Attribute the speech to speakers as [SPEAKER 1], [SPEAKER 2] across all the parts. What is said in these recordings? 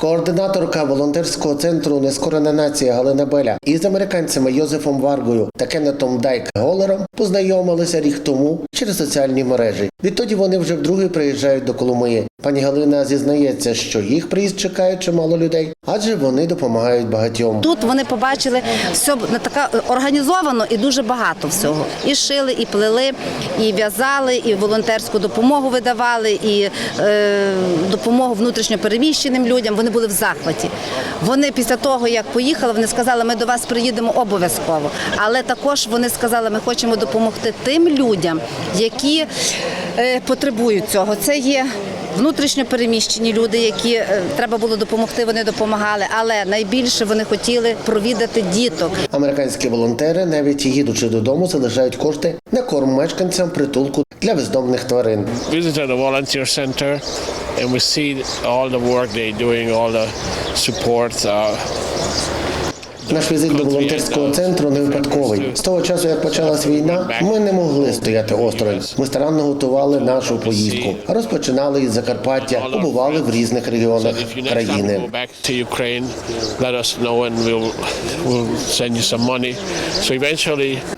[SPEAKER 1] Координаторка волонтерського центру Нескорена нація Галина Беля із американцями Йозефом Варгою та Кеннетом Дайк Голером познайомилися рік тому через соціальні мережі. Відтоді вони вже вдруге приїжджають до Коломиї. Пані Галина зізнається, що їх приїзд чекає чимало людей, адже вони допомагають багатьом.
[SPEAKER 2] Тут вони побачили все на така організовано і дуже багато всього. І шили, і плели, і в'язали, і волонтерську допомогу видавали, і е, допомогу внутрішньопереміщеним людям. Вони були в захваті. Вони після того, як поїхали, вони сказали, ми до вас приїдемо обов'язково. Але також вони сказали, ми хочемо допомогти тим людям, які потребують цього. Це є внутрішньо переміщені люди, які е, треба було допомогти, вони допомагали. Але найбільше вони хотіли провідати діток.
[SPEAKER 1] Американські волонтери, навіть їдучи додому, залишають кошти на корм мешканцям притулку для бездомних тварин.
[SPEAKER 3] and we see all the work they're doing, all the. Uh,
[SPEAKER 1] Наш візит до волонтерського центру не випадковий. З того часу, як почалась війна, ми не могли стояти осторонь. Ми старанно готували нашу поїздку. Розпочинали із Закарпаття, побували в різних регіонах країни.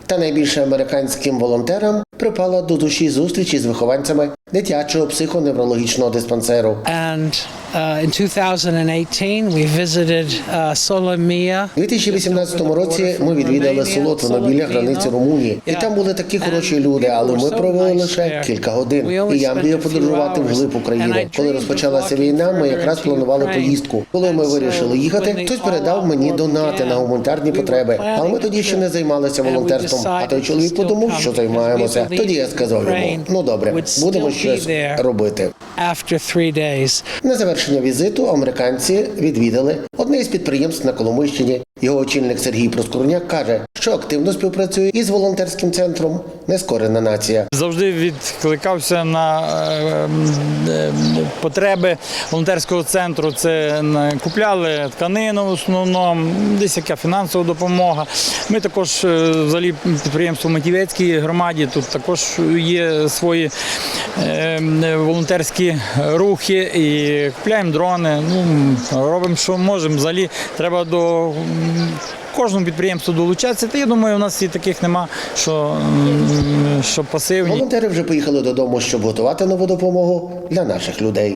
[SPEAKER 1] Та найбільше американським волонтерам припала до душі зустрічі з вихованцями дитячого психоневрологічного диспансеру.
[SPEAKER 4] And uh, in 2018, we visited uh, Solomia.
[SPEAKER 1] У 2018 році ми відвідали Солотвино біля границі Румунії, і там були такі хороші люди, але ми провели лише кілька годин. І я мріяв подорожувати вглиб України. Коли розпочалася війна, ми якраз планували поїздку. Коли ми вирішили їхати, хтось передав мені донати на гуманітарні потреби. Але ми тоді ще не займалися волонтерством. А той чоловік подумав, що займаємося. Тоді я сказав йому: ну добре, будемо щось робити.
[SPEAKER 4] After three days,
[SPEAKER 1] На завершення візиту американці відвідали одне із підприємств на Коломийщині. Його очільник Сергій Проскурняк каже, що активно співпрацює із волонтерським центром Нескорена нація.
[SPEAKER 5] завжди відкликався на е, е, потреби волонтерського центру. Це м, купляли тканину в основному, десь яка фінансова допомога. Ми також е, взагалі підприємство Матівецькій громаді. Тут також є свої е, волонтерські рухи і купляємо дрони. Ну робимо, що можемо. Взагалі треба до. Кожному підприємству долучатися, та я думаю, у нас і таких нема, що, що пасивні.
[SPEAKER 1] Волонтери вже поїхали додому, щоб готувати нову допомогу для наших людей.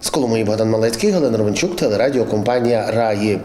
[SPEAKER 1] З Коломиї Богдан Малецький, Галина Ровенчук, телерадіокомпанія Раї.